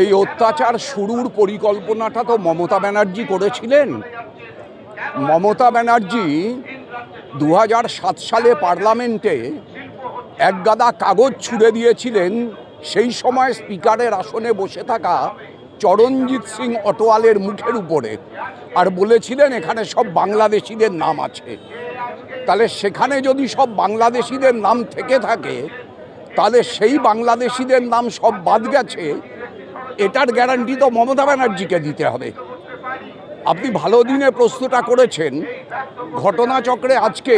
এই অত্যাচার শুরুর পরিকল্পনাটা তো মমতা ব্যানার্জি করেছিলেন। মমতা ব্যানার্জি দু সালে পার্লামেন্টে এক গাদা কাগজ ছুড়ে দিয়েছিলেন। সেই সময় স্পিকারের আসনে বসে থাকা চরণজিৎ সিং অটোয়ালের মুখের উপরে। আর বলেছিলেন এখানে সব বাংলাদেশিদের নাম আছে। তাহলে সেখানে যদি সব বাংলাদেশিদের নাম থেকে থাকে, তাহলে সেই বাংলাদেশিদের নাম সব বাদ গেছে, এটার গ্যারান্টি তো মমতা ব্যানার্জিকে দিতে হবে। আপনি ভালো দিনে প্রশ্নটা করেছেন। ঘটনাচক্রে আজকে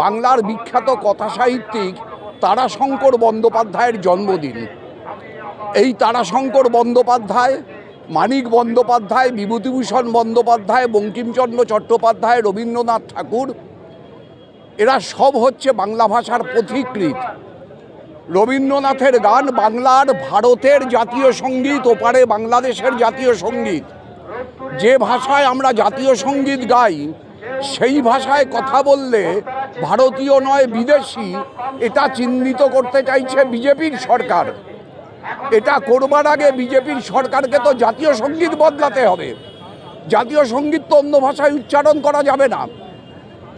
বাংলার বিখ্যাত কথা সাহিত্যিক তারাশঙ্কর বন্দ্যোপাধ্যায়ের জন্মদিন। এই তারাশঙ্কর বন্দ্যোপাধ্যায়, মানিক বন্দ্যোপাধ্যায়, বিভূতিভূষণ বন্দ্যোপাধ্যায়, বঙ্কিমচন্দ্র চট্টোপাধ্যায়, রবীন্দ্রনাথ ঠাকুর এরা সব হচ্ছে বাংলা ভাষার পথিকৃত রবীন্দ্রনাথের গান বাংলার, ভারতের জাতীয় সংগীত, ওপারে বাংলাদেশের জাতীয় সংগীত। যে ভাষায় আমরা জাতীয় সংগীত গাই, সেই ভাষায় কথা বললে ভারতীয় নয়, বিদেশি, এটা চিহ্নিত করতে চাইছে বিজেপির সরকার। এটা করবার আগে বিজেপির সরকারকে তো জাতীয় সংগীত বদলাতে হবে। জাতীয় সংগীত তো অন্য ভাষায় উচ্চারণ করা যাবে না।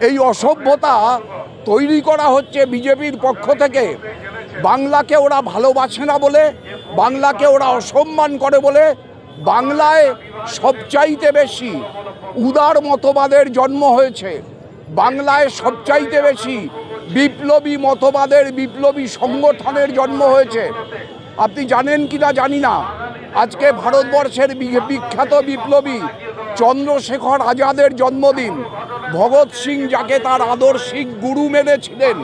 এই অসভ্যতা তৈরি করা হচ্ছে বিজেপির পক্ষ থেকে। বাংলাকে ওরা ভালোবাসে না বলে, বাংলাকে ওরা অসম্মান করে বলে, বাংলায় সবচাইতে বেশি উদার মতবাদের জন্ম হয়েছে। বাংলায় সবচাইতে বেশি বিপ্লবী মতবাদের বিপ্লবী সংগঠনের জন্ম হয়েছে। আপনি জানেন কি না জানি না। আজকে ভারতবর্ষের বিখ্যাত বিপ্লবী চন্দ্রশেখর আজাদের জন্মদিন। ভগৎ সিং যাকে তার আদর্শিক গুরু মেনেছিলেন।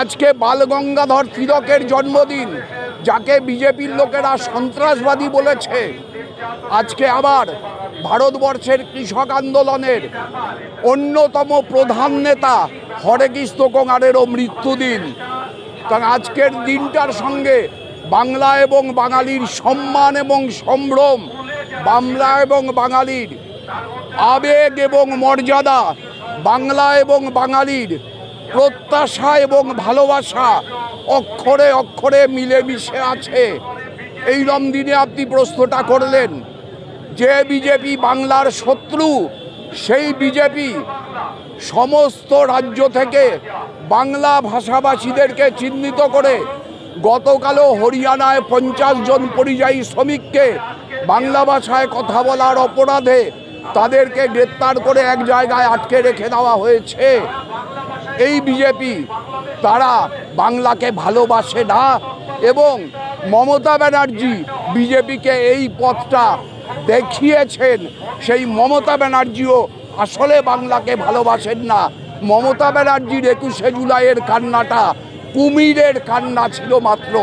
আজকে বালগঙ্গাধর তিলকের জন্মদিন, যাকে বিজেপির লোকেরা সন্ত্রাসবাদী বলেছে। আজকে আবার ভারতবর্ষের কৃষক আন্দোলনের অন্যতম প্রধান নেতা হরেকৃষ্ণ কোঙারেরও মৃত্যুদিন। কারণ আজকের দিনটার সঙ্গে বাংলা এবং বাঙালির সম্মান এবং সম্ভ্রম বাংলা এবং বাঙালির আবেগ এবং মর্যাদা, বাংলা এবং বাঙালির প্রত্যাশা এবং ভালোবাসা অক্ষরে অক্ষরে মিলেমিশে আছে। এই দিনে আপনি প্রশ্নটা করলেন, যে বিজেপি বাংলার শত্রু, সেই বিজেপি সমস্ত রাজ্য থেকে বাংলা ভাষাভাষীদেরকে চিহ্নিত করে গতকালও হরিয়ানায় পঞ্চাশ জন পরিযায়ী শ্রমিককে বাংলা ভাষায় কথা বলার অপরাধে তাদেরকে গ্রেপ্তার করে এক জায়গায় আটকে রেখে দেওয়া হয়েছে। এই বিজেপি তারা বাংলাকে ভালোবাসে না এবং মমতা ব্যানার্জি বিজেপিকে এই পথটা দেখিয়েছেন। সেই মমতা ব্যানার্জিও আসলে বাংলাকে ভালোবাসেন না। মমতা ব্যানার্জির একুশে জুলাইয়ের কান্নাটা কুমিরের কান্না ছিল মাত্র,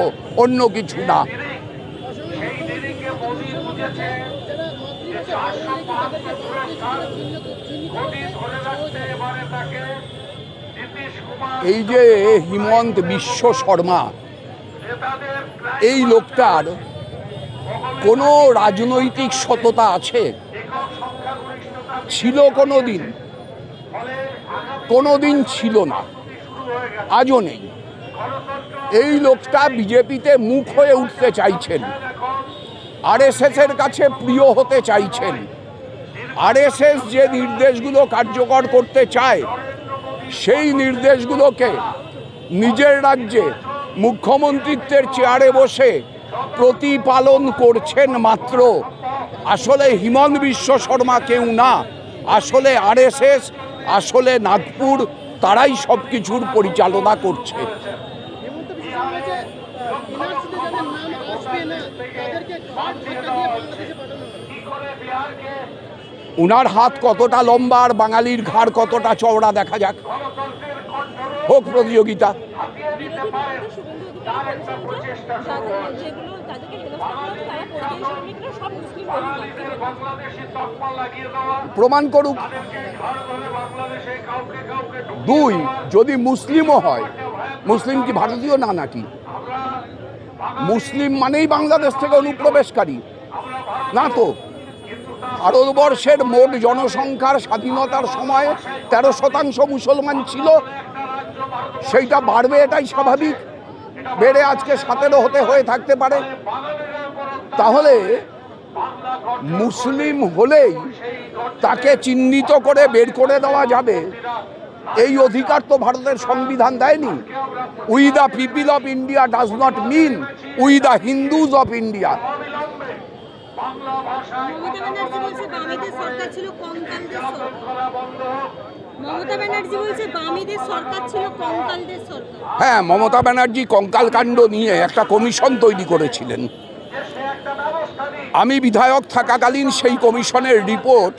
অন্য কিছু না। এই যে হিমন্ত বিশ্ব শর্মা এই লোকটার কোনো রাজনৈতিক সততা আছে ছিল কোনো দিন কোনো দিন ছিল না আজও নেই এই লোকটা বিজেপিতে মুখ হয়ে উঠতে চাইছেন আরএসএসের কাছে প্রিয় হতে চাইছেন। আরএসএস যে নির্দেশগুলো কার্যকর করতে চায়, সেই নির্দেশগুলোকে নিজের রাজ্যে মুখ্যমন্ত্রিত্বের চেয়ারে বসে প্রতিপালন করছেন মাত্র। আসলে হিমন্ত বিশ্ব শর্মা কেউ না, আসলে আরএসএস, আসলে নাগপুর, তারাই সব কিছুর পরিচালনা করছে। উনার হাত কতটা লম্বা আর বাঙালির ঘাড় কতটা চওড়া দেখা যাক। হোক প্রতিযোগিতা। প্রমাণ করুক। দুই, যদি মুসলিমও হয়, মুসলিম কি ভারতীয় না নাকি? মুসলিম মানেই বাংলাদেশ থেকে অনুপ্রবেশকারী। না তো? ভারতবর্ষের মোট জনসংখ্যার স্বাধীনতার সময় তেরো শতাংশ মুসলমান ছিল। সেইটা বাড়বে এটাই স্বাভাবিক। বেড়ে আজকে সতেরো হতে হয়ে থাকতে পারে। তাহলে মুসলিম হলেই তাকে চিহ্নিত করে বের করে দেওয়া যাবে। এই অধিকার তো ভারতের সংবিধান দেয়নি। We the people of India does not mean we the Hindus of India হ্যাঁ মমতা ব্যানার্জি কঙ্কাল কাণ্ড নিয়ে একটা কমিশন তৈরি করেছিলেন। আমি বিধায়ক থাকাকালীন সেই কমিশনের রিপোর্ট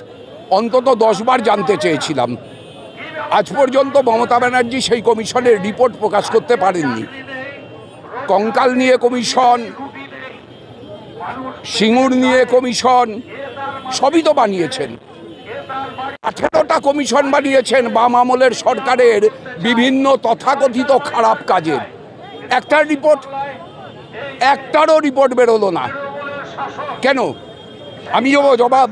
অন্তত দশবার জানতে চেয়েছিলাম। আজ পর্যন্ত মমতা ব্যানার্জি সেই কমিশনের রিপোর্ট প্রকাশ করতে পারেননি। কঙ্কাল নিয়ে কমিশন, সিঙ্গুর নিয়ে কমিশন, সবই তো বানিয়েছেন। আঠেরোটা কমিশন বানিয়েছেন বাম আমলের সরকারের বিভিন্ন তথাকথিত খারাপ কাজের। একটা রিপোর্ট, একটারও রিপোর্ট বেরোলো না। কেন? আমি দেবো জবাব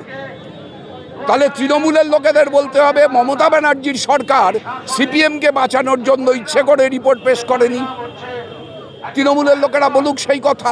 তাহলে তৃণমূলের লোকেদের বলতে হবে, মমতা ব্যানার্জির সরকার সিপিএমকে বাঁচানোর জন্য ইচ্ছে করে রিপোর্ট পেশ করেনি। তৃণমূলের লোকেরা বলুক সেই কথা।